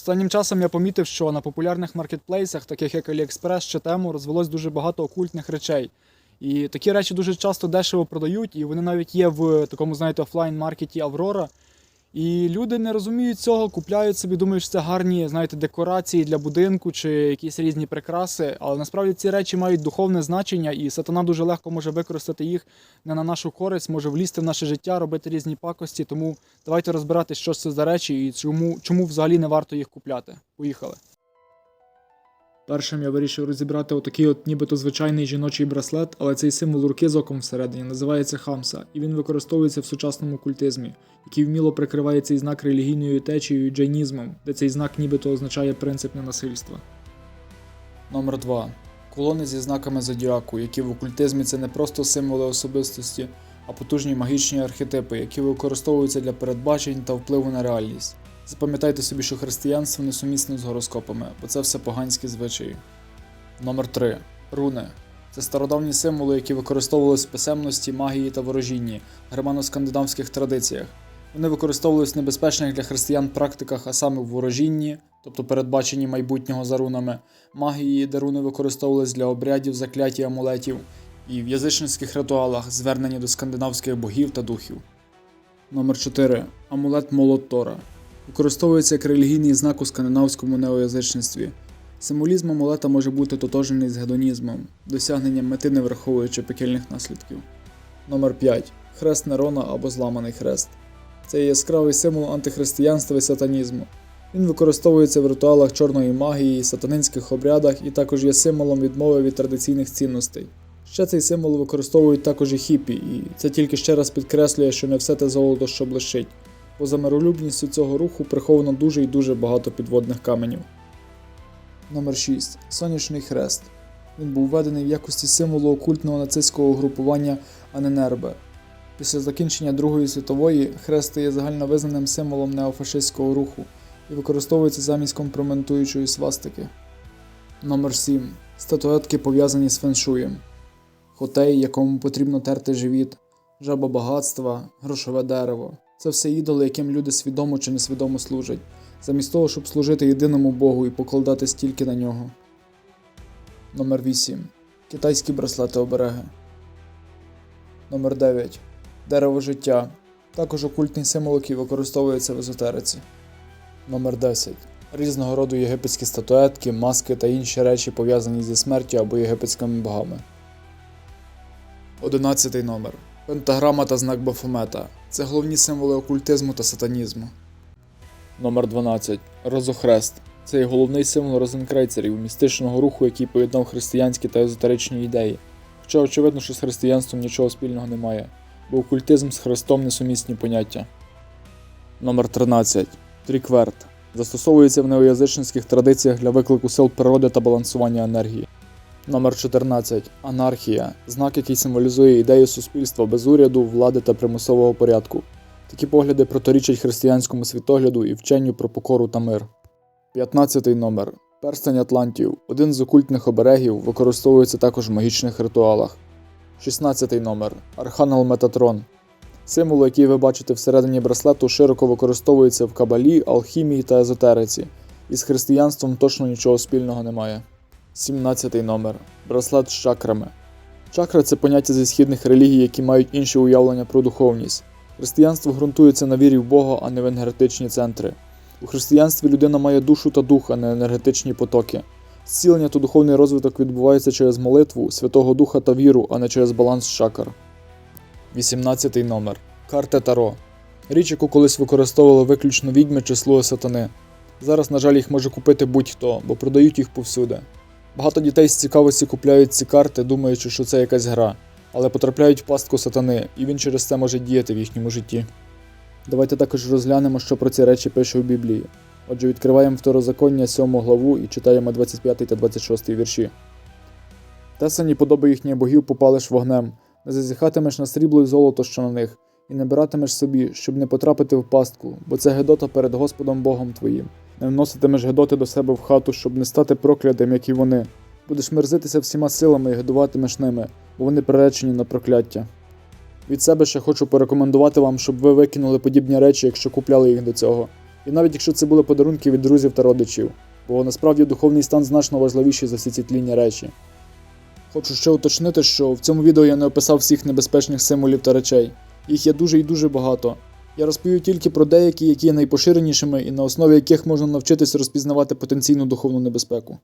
Останнім часом я помітив, що на популярних маркетплейсах, таких як AliExpress чи Temu, розвелось дуже багато окультних речей. І такі речі дуже часто дешево продають, і вони навіть є в такому, знаєте, офлайн-маркеті Аврора. І люди не розуміють цього, купляють собі, думають, що це гарні, знаєте, декорації для будинку чи якісь різні прикраси. Але насправді ці речі мають духовне значення, і сатана дуже легко може використати їх не на нашу користь, може влізти в наше життя, робити різні пакості. Тому давайте розбирати, що це за речі і чому, чому взагалі не варто їх купляти. Поїхали. Першим я вирішив розібрати отакий от нібито звичайний жіночий браслет, але цей символ руки з оком всередині називається хамса, і він використовується в сучасному культизмі, який вміло прикриває цей знак релігійною течією і джайнізмом, де цей знак нібито означає принцип ненасильства. Номер 2. Колони зі знаками зодіаку, які в окультизмі це не просто символи особистості, а потужні магічні архетипи, які використовуються для передбачень та впливу на реальність. Запам'ятайте собі, що християнство несумісне з гороскопами, бо це все поганські звичаї. Номер 3. Руни. Це стародавні символи, які використовувалися в писемності, магії та ворожінні, германо-скандинавських традиціях. Вони використовувалися в небезпечних для християн практиках, а саме в ворожінні, тобто передбаченні майбутнього за рунами, магії, де руни використовувалися для обрядів, закляття амулетів, і в язичницьких ритуалах, звернені до скандинавських богів та духів. Номер 4. Амулет Молот Тора. Використовується як релігійний знак у скандинавському неоязичництві. Символізм амулета може бути тотожений з гедонізмом, досягненням мети не враховуючи пекельних наслідків. Номер 5. Хрест Нерона або зламаний хрест. Це яскравий символ антихристиянства і сатанізму. Він використовується в ритуалах чорної магії, сатанинських обрядах і також є символом відмови від традиційних цінностей. Ще цей символ використовують також і хіпі, і це тільки ще раз підкреслює, що не все те золото, що блищить. Поза миролюбністю цього руху приховано дуже і дуже багато підводних каменів. Номер 6. Сонячний хрест. Він був введений в якості символу окультного нацистського угрупування Аненербе. Після закінчення Другої світової хрест стає загальновизнаним символом неофашистського руху і використовується замість компрометуючої свастики. Номер 7. Статуетки пов'язані з феншуєм. Хотей, якому потрібно терти живіт, жаба багатства, грошове дерево. Це все ідоли, яким люди свідомо чи несвідомо служать, замість того, щоб служити єдиному Богу і покладатись тільки на нього. Номер 8. Китайські браслети обереги. Номер 9. Дерево життя. Також окультний символ, який використовується в езотериці. Номер 10. Різного роду єгипетські статуетки, маски та інші речі пов'язані зі смертю або єгипетськими богами. 11 номер. Пентаграма та знак Бафомета. Це головні символи окультизму та сатанізму. Номер 12. Розохрест. Це головний символ розенкрейцерів, містичного руху, який поєднав християнські та езотеричні ідеї. Хоча очевидно, що з християнством нічого спільного немає, бо окультизм з Христом несумісні поняття. Номер 13. Трікверт. Застосовується в неоязичницьких традиціях для виклику сил природи та балансування енергії. Номер 14. Анархія. Знак, який символізує ідею суспільства без уряду, влади та примусового порядку. Такі погляди протирічать християнському світогляду і вченню про покору та мир. 15 номер. Перстень Атлантів. Один з окультних оберегів використовується також в магічних ритуалах. 16 номер. Архангел Метатрон. Символ, який ви бачите всередині браслету, широко використовується в кабалі, алхімії та езотериці, і з християнством точно нічого спільного немає. 17 номер. Браслет з чакрами. Чакра це поняття зі східних релігій, які мають інші уявлення про духовність. Християнство ґрунтується на вірі в Бога, а не в енергетичні центри. У християнстві людина має душу та дух, а не енергетичні потоки. Зцілення та духовний розвиток відбувається через молитву, Святого Духа та віру, а не через баланс чакр. 18 номер. Карти Таро. Річ, яку колись використовували виключно відьми чи слуги сатани. Зараз, на жаль, їх може купити будь-хто, бо продають їх повсюди. Багато дітей з цікавості купляють ці карти, думаючи, що це якась гра, але потрапляють в пастку сатани, і він через це може діяти в їхньому житті. Давайте також розглянемо, що про ці речі пише у Біблії. Отже, відкриваємо второзаконня 7 главу і читаємо 25 та 26 вірші. Тесані подоби їхніх богів попалиш вогнем, не зазіхатимеш на срібло й золото, що на них, і не биратимеш собі, щоб не потрапити в пастку, бо це гедота перед Господом Богом твоїм не вноситимеш Гедоти до себе в хату, щоб не стати проклятим, як і вони. Будеш мерзитися всіма силами і годуватимеш ними, бо вони приречені на прокляття. Від себе ще хочу порекомендувати вам, щоб ви викинули подібні речі, якщо купляли їх до цього. І навіть якщо це були подарунки від друзів та родичів, бо насправді духовний стан значно важливіший за всі ці тлінні речі. Хочу ще уточнити, що в цьому відео я не описав всіх небезпечних символів та речей. Їх є дуже і дуже багато. Я розповів тільки про деякі, які є найпоширенішими і на основі яких можна навчитися розпізнавати потенційну духовну небезпеку.